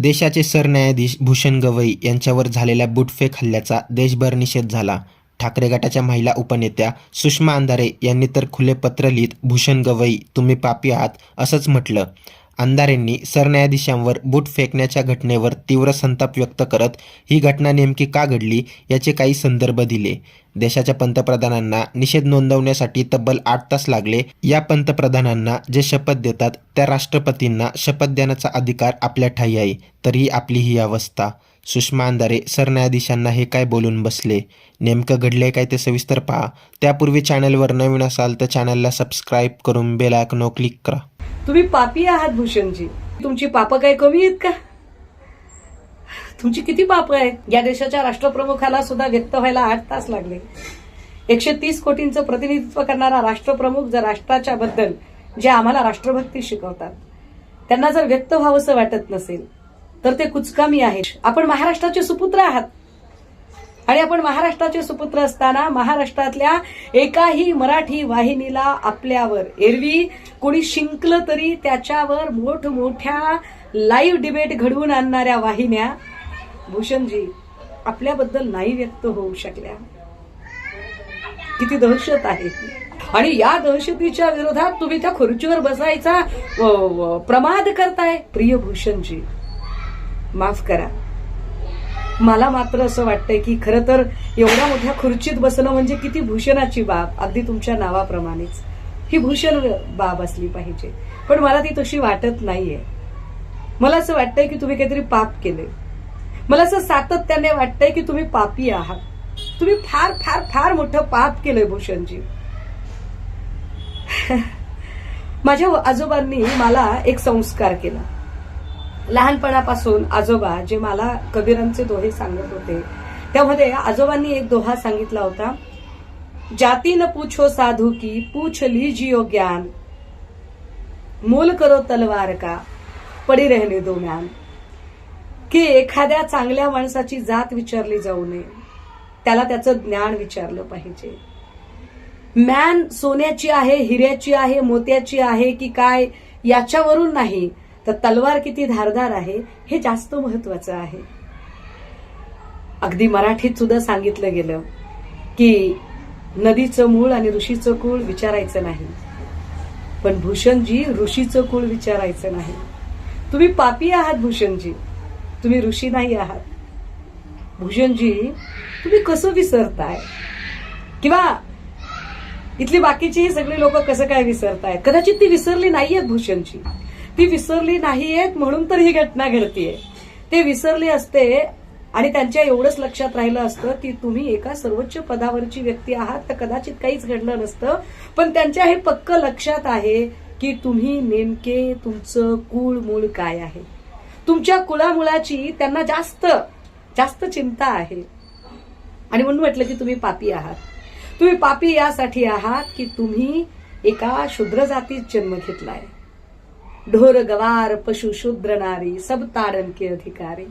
देशाचे सरन्यायाधीश भूषण गवई यांच्यावर झालेल्या बुटफेक हल्ल्याचा देशभर निषेध झाला. ठाकरे गटाच्या महिला उपनेत्या सुषमा अंधारे यांनी तर खुले पत्र लिहित भूषण गवई तुम्ही पापी आहात असंच म्हटलं. अंधारेंनी सरन्यायाधीशांवर बूट फेकण्याच्या घटनेवर तीव्र संताप व्यक्त करत ही घटना नेमकी का घडली याचे काही संदर्भ दिले. देशाच्या पंतप्रधानांना निषेध नोंदवण्यासाठी तब्बल आठ तास लागले. या पंतप्रधानांना जे शपथ देतात त्या राष्ट्रपतींना शपथ देण्याचा अधिकार आपल्या ठाई आहे. तरीही आपली ही अवस्था. सुषमा अंधारे सरन्यायाधीशांना हे काय बोलून बसले? नेमकं घडले काय ते सविस्तर पहा. त्यापूर्वी चॅनलवर नवीन असाल तर चॅनलला सबस्क्राईब करून बेल आयकॉनवर क्लिक करा. तुम्ही पापी आहात भूषणजी. तुमची पाप काय कमी आहेत का? तुमची किती पाप आहेत? या देशाच्या राष्ट्रप्रमुखाला सुद्धा व्यक्त व्हायला आठ तास लागले. एकशे तीस कोटींचं प्रतिनिधित्व करणारा राष्ट्रप्रमुख जर राष्ट्राच्या बद्दल जे आम्हाला राष्ट्रभक्ती शिकवतात त्यांना जर व्यक्त व्हावंसं वाटत नसेल तर ते कुचकामी आहे आपण महाराष्ट्राचे सुपुत्र आहात. आणि आपण महाराष्ट्राचे सुपुत्र असताना महाराष्ट्रातल्या एकाही मराठी वाहिनीला आपल्यावर एरवी कोणी शिंकलं तरी त्याच्यावर मोठमोठ्या लाईव्ह डिबेट घडवून आणणाऱ्या वाहिन्या भूषणजी आपल्याबद्दल नाही व्यक्त होऊ शकल्या. किती दहशत आहे. आणि या दहशतीच्या विरोधात तुम्ही त्या खुर्चीवर बसायचा प्रमाद करताय प्रिय भूषणजी. माफ करा. मला मात्र असं वाटतंय की खरं तर एवढ्या मोठ्या खुर्चीत बसणं म्हणजे किती भूषणाची बाब अगदी तुमच्या नावाप्रमाणेच. ही भूषण बाब असली पाहिजे. पण मला ती तशी वाटत नाहीये. मला असं वाटतंय की तुम्ही काहीतरी पाप केले मला असं सातत्याने वाटतंय की तुम्ही पापी आहात. तुम्ही फार फार फार मोठं पाप केलंय भूषणजी. माझ्या आजोबांनी मला एक संस्कार केला. लहानपणापासून आजोबा जे मला कबीरांचे दोहे सांगत होते त्यामध्ये आजोबांनी एक दोहा सांगितला होता जाती न पूछो साधू की पूछ लीजियो ज्ञान. मोल करो तलवार का पडी रहने दो म्यान. की एखाद्या चांगल्या माणसाची जात विचारली जाऊ नये त्याला त्याचं ज्ञान विचारलं पाहिजे. मॅन सोन्याची आहे हिऱ्याची आहे मोत्याची आहे की काय याच्यावरून नाही तर तलवार किती धारदार आहे हे जास्त महत्वाचं आहे. अगदी मराठीत सुद्धा सांगितलं गेलं की नदीचं मूळ आणि ऋषीचं कुळ विचारायचं नाही. पण भूषणजी ऋषीचं कुळ विचारायचं नाही. तुम्ही पापी आहात भूषणजी. तुम्ही ऋषी नाही आहात. भूषणजी तुम्ही कसं विसरताय? किंवा इथली बाकीची सगळी लोक कसं काय विसरताय कदाचित ती विसरली नाहीयेत भूषणजी. ती विसरली नाहीयेत म्हणून तर ही घटना घडतीये. ते विसरले असते आणि त्यांच्या एवढंच लक्षात राहिलं असतं की तुम्ही एका सर्वोच्च पदावरची व्यक्ती आहात तर कदाचित काहीच घडलं नसतं. पण त्यांच्या हे पक्क लक्षात आहे की तुम्ही नेमके तुमचं कुळ मूळ काय आहे. तुमच्या कुळामुळाची त्यांना जास्त जास्त चिंता आहे. आणि म्हणून म्हटलं की तुम्ही पापी आहात. तुम्ही पापी यासाठी आहात की तुम्ही एका शूद्र जातीत जन्म घेतलाय. ढोर गवार पशु शूद्र नारी सब ताडन के अधिकारी.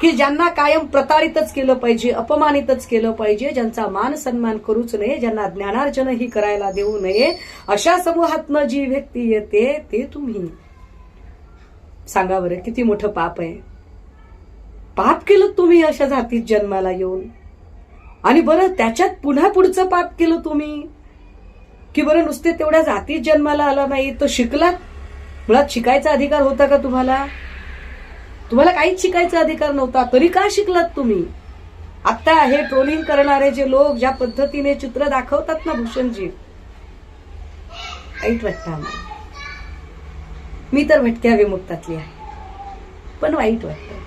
की ज्यांना कायम प्रताडितच केलं पाहिजे अपमानितच केलं पाहिजे ज्यांचा मान सन्मान करूच नये ज्यांना ज्ञानार्जनही करायला देऊ नये अशा समूहातनं जी व्यक्ती येते ते तुम्ही. सांगा बरं किती मोठं पाप आहे. पाप केलं तुम्ही अशा जातीत जन्माला येऊन. आणि बरं त्याच्यात पुन्हा पुढचं पाप केलं तुम्ही. की बरं नुसते तेवढ्या जातीत जन्माला आला नाही तर शिकलात मुळात शिकायचा अधिकार होता का तुम्हाला? तुम्हाला काहीच शिकायचा अधिकार नव्हता. तरी का शिकलात तुम्ही? आता हे ट्रोलिंग करणारे जे लोक ज्या पद्धतीने चित्र दाखवतात ना भूषणजी वाईट वाटतं आम्हाला. मी तर भटक्या विमुक्तातली आहे. पण वाईट वाटतं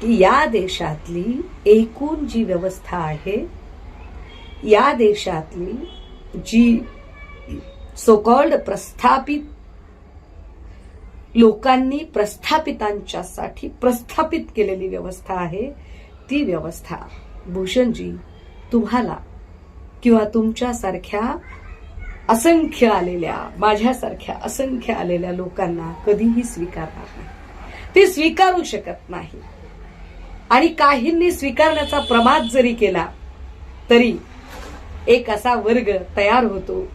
की या देशातली एकूण जी व्यवस्था आहे या देशातली जी सोकॉल्ड प्रस्थापित लोकांनी प्रस्थापितांच्यासाठी प्रस्थापित केलेली व्यवस्था आहे. ती व्यवस्था भूषणजी तुम्हाला किंवा तुमच्यासारख्या असंख्य आलेल्या माझ्यासारख्या असंख्य आलेल्या लोकांना कधीही स्वीकारणार नाही. ते स्वीकारू शकत नाही. आणि काहींनी स्वीकारण्याचा प्रमाद जरी केला तरी एक असा वर्ग तयार होतो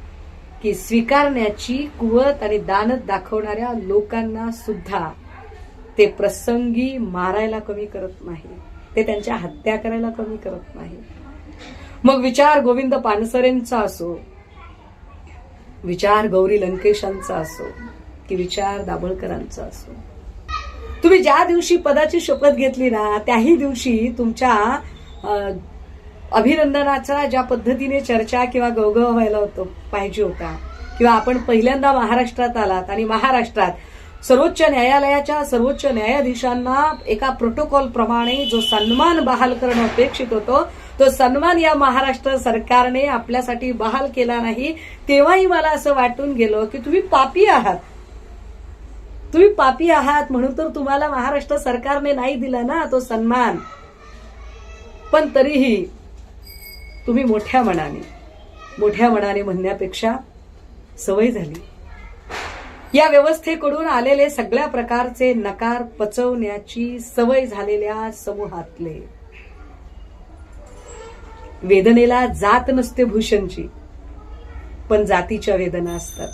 की स्वीकारण्याची कुवत आणि दानत दाखवणाऱ्या लोकांना सुद्धा ते प्रसंगी मारायला कमी करत नाही. ते त्यांच्या हत्या करायला कमी करत नाही. मग विचार गोविंद पानसरेंचा असो विचार गौरी लंकेशांचा असो की विचार दाभोळकरांचा असो. तुम्ही ज्या दिवशी पदाची शपथ घेतली ना त्याही दिवशी तुमच्या अभिनंदनाचा ज्या पद्धतीने चर्चा किंवा गवगव व्हायला होतो पाहिजे होता. किंवा आपण पहिल्यांदा महाराष्ट्रात आलात आणि महाराष्ट्रात सर्वोच्च न्यायालयाच्या सर्वोच्च न्यायाधीशांना एका प्रोटोकॉल प्रमाणे जो सन्मान बहाल करणं अपेक्षित होतो तो सन्मान या महाराष्ट्र सरकारने आपल्यासाठी बहाल केला नाही. तेव्हाही मला असं वाटून गेलं की तुम्ही पापी आहात. तुम्ही पापी आहात म्हणून तर तुम्हाला महाराष्ट्र सरकारने नाही दिला ना तो सन्मान. पण तरीही तुम्ही मोठ्या मनाने मोठ्या मनाने म्हणण्यापेक्षा सवय झाली. या व्यवस्थेकडून आलेले सगळ्या प्रकारचे नकार पचवण्याची सवय झालेल्या समूहातले. वेदनेला जात नसते भूषणची पण जातीच्या वेदना असतात.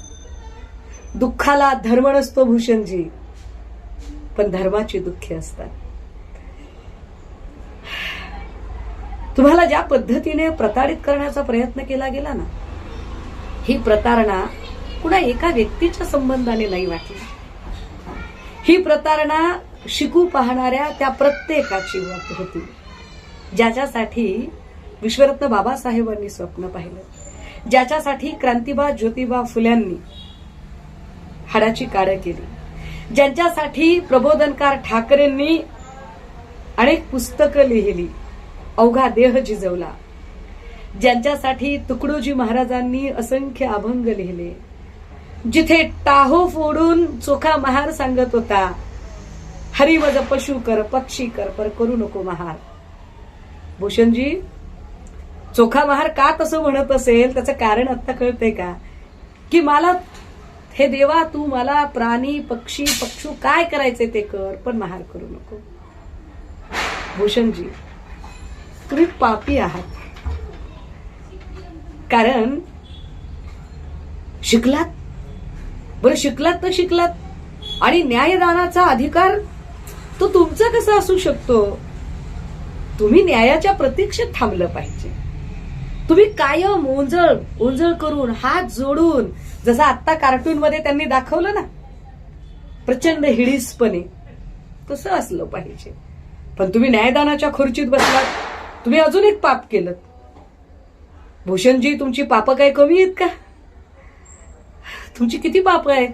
दुःखाला धर्म नसतो भूषणजी पण धर्माची दुःखे असतात. तुम्हाला ज्या पद्धतीने प्रताडित करण्याचा प्रयत्न केला गेला ना ही प्रतारणा कुणा एका व्यक्तीच्या संबंधाने नाही वाटली. ही प्रतारणा शिकू पाहणाऱ्या त्या प्रत्येकाची वाट होती. ज्याच्यासाठी विश्वरत्न बाबासाहेबांनी स्वप्न पाहिलं. ज्याच्यासाठी क्रांतिबा ज्योतिबा फुल्यांनी हाडाची काळं केली. ज्यांच्यासाठी प्रबोधनकार ठाकरेंनी अनेक पुस्तकं लिहिली. अवघा देह जिजवला. ज्यांच्यासाठी तुकडोजी महाराजांनी असंख्य अभंग लिहिले. जिथे टाहो फोडून चोखा महार सांगत होता हरिमज पशु कर पक्षी कर पर करू नको महार. भूषणजी चोखा महार का तसं म्हणत असेल? त्याचं कारण आता कळतंय का? की मला हे देवा तू मला प्राणी पक्षी पक्षू काय करायचे ते कर पण महार करू नको. भूषणजी तुम्ही पापी आहात. कारण शिकलात. बरं शिकलात तर शिकलात. आणि न्यायदानाचा अधिकार तो तुमचा कसा असू शकतो? तुम्ही न्यायाच्या प्रतीक्षेत थांबलं पाहिजे. तुम्ही कायम ओंजळ ओंजळ करून हात जोडून जसं आत्ता कार्टून मध्ये त्यांनी दाखवलं ना प्रचंड हिडीसपणे तसं असलं पाहिजे. पण तुम्ही न्यायदानाच्या खुर्चीत बसलात. तुम्ही अजून एक पाप केलं. भूषणजी तुमची पाप काय कमी आहेत का? तुमची किती पाप आहेत?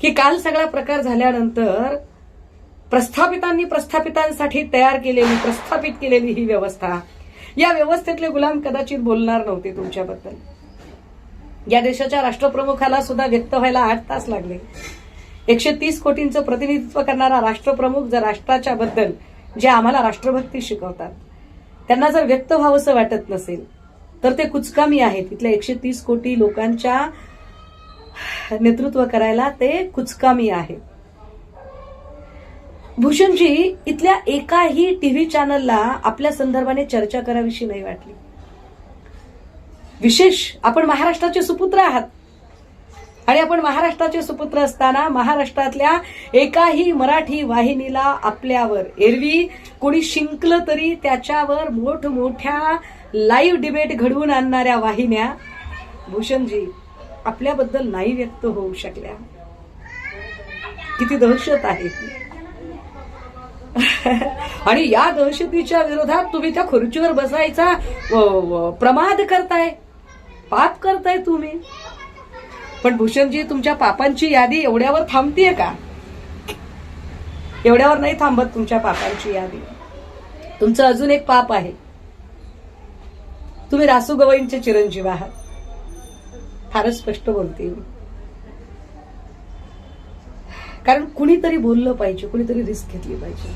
की काल सगळा प्रकार झाल्यानंतर प्रस्थापितांनी प्रस्थापितांसाठी तयार केलेली प्रस्थापित केलेली ही व्यवस्था. या व्यवस्थेतले गुलाम कदाचित बोलणार नव्हते तुमच्याबद्दल. या देशाच्या राष्ट्रप्रमुखाला सुद्धा व्यक्त व्हायला आठ तास लागले. एकशे तीस कोटींचं प्रतिनिधित्व करणारा राष्ट्रप्रमुख जर राष्ट्राच्या बद्दल जे आम्हाला राष्ट्रभक्ती शिकवतात. त्यांना जर व्यक्त व्हावंसं वाटत नसेल तर ते कुचकामी आहेत. तिथल्या एकशे तीस कोटी लोकांच्या नेतृत्व करायला ते कुचकामी आहे भूषणजी इथल्या एकाही टीव्ही चॅनलला आपल्या संदर्भाने चर्चा कराविषयी नाही वाटली. विशेष आपण महाराष्ट्राचे सुपुत्र आहात. आणि आपण महाराष्ट्राचे सुपुत्र असताना महाराष्ट्रातल्या एकाही मराठी वाहिनीला आपल्यावर एरवी कोणी शिंकलं तरी त्याच्यावर मोठमोठ्या लाईव्ह डिबेट घडवून आणणाऱ्या वाहिन्या भूषणजी आपल्याबद्दल नाही व्यक्त होऊ शकल्या. किती दहशत आहे. आणि या दहशतीच्या विरोधात तुम्ही त्या खुर्चीवर बसायचा प्रमाद करताय. पाप करताय तुम्ही. पण भूषणजी तुमच्या पापांची यादी एवढ्यावर थांबतीये का? एवढ्यावर नाही थांबत तुमच्या पापांची यादी. तुमचं अजून एक पाप आहे. तुम्ही रासू गवईंचे चिरंजीव आहात. फारच स्पष्ट बोलते कारण कुणीतरी बोललं पाहिजे कुणीतरी रिस्क घेतली पाहिजे.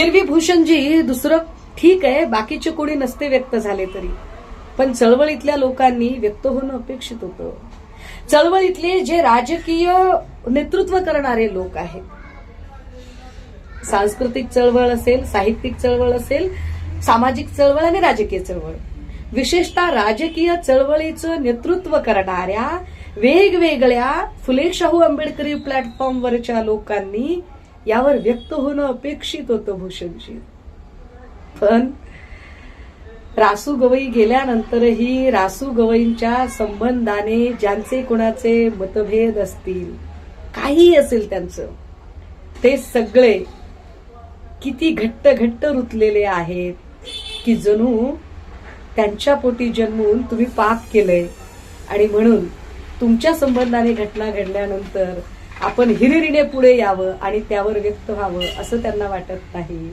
एरवी भूषणजी दुसरं ठीक आहे बाकीचे कोणी नसते व्यक्त झाले तरी. पण चळवळीतल्या लोकांनी व्यक्त होणं अपेक्षित होतं. चळवळीतले जे राजकीय नेतृत्व करणारे लोक आहेत. सांस्कृतिक चळवळ असेल साहित्यिक चळवळ असेल सामाजिक चळवळ आणि राजकीय चळवळ. विशेषतः राजकीय चळवळीचं नेतृत्व करणाऱ्या वेगवेगळ्या फुले शाहू आंबेडकरी प्लॅटफॉर्मवरच्या लोकांनी यावर व्यक्त होणं अपेक्षित होतं भूषणजी. पण रासू गवई गेल्यानंतरही रासू गवईंच्या संबंधाने ज्यांचे कोणाचे मतभेद असतील काही असेल त्यांचं ते सगळे किती घट्ट घट्ट रुतलेले आहेत की जणू त्यांच्या पोटी जन्मून तुम्ही पाप केलंय. आणि म्हणून तुमच्या संबंधाने घटना घडल्यानंतर आपण हिरिरीने पुढे यावं आणि त्यावर व्यक्त व्हावं असं त्यांना वाटत नाही.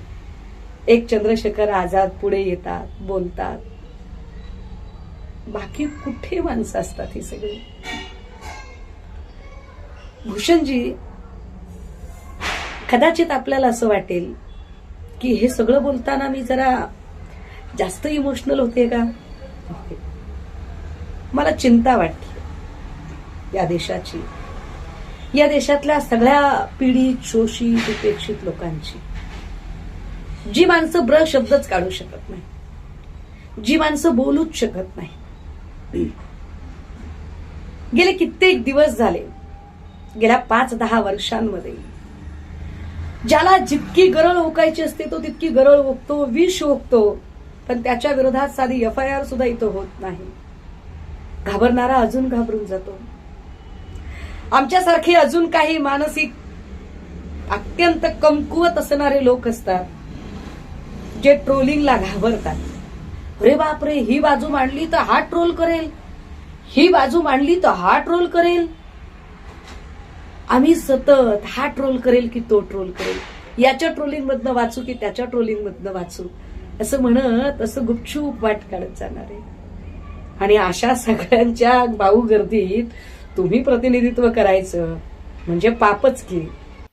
एक चंद्रशेखर आझाद पुढे येतात बोलतात. बाकी कुठे माणसं असतात ही सगळी? भूषणजी कदाचित आपल्याला असं वाटेल की हे सगळं बोलताना मी जरा जास्त इमोशनल होते का? मला चिंता वाटते या देशाची. या देशातल्या सगळ्या पिढी शोषित उपेक्षित लोकांची. जी माणसं ब्र शब्दच काढू शकत नाही. जी माणसं बोलूच शकत नाही. गेले कित्येक दिवस झाले. गेल्या पाच दहा वर्षांमध्ये. ज्याला जितकी गरळ ओकायची असते तो तितकी गरळ ओकतो विष ओकतो. पण त्याच्या विरोधात साधी एफ आय आर सुद्धा इथं होत नाही. घाबरणारा अजून घाबरून जातो. आमच्यासारखे अजून काही मानसिक अत्यंत कमकुवत असणारे लोक असतात. जे ट्रोलिंगला घाबरतात. अरे बापरे ही बाजू मांडली तर हा ट्रोल करेल. ही बाजू मांडली तर हा ट्रोल करेल. आम्ही सतत हा ट्रोल करेल की तो ट्रोल करेल. याच्या ट्रोलिंग मधनं वाचू की त्याच्या ट्रोलिंग मधनं वाचू? असं म्हणत असं गुपचूप वाट काढत जाणार आहे. आणि अशा सगळ्यांच्या भाऊ गर्दीत तुम्ही प्रतिनिधित्व करायचं म्हणजे पापच की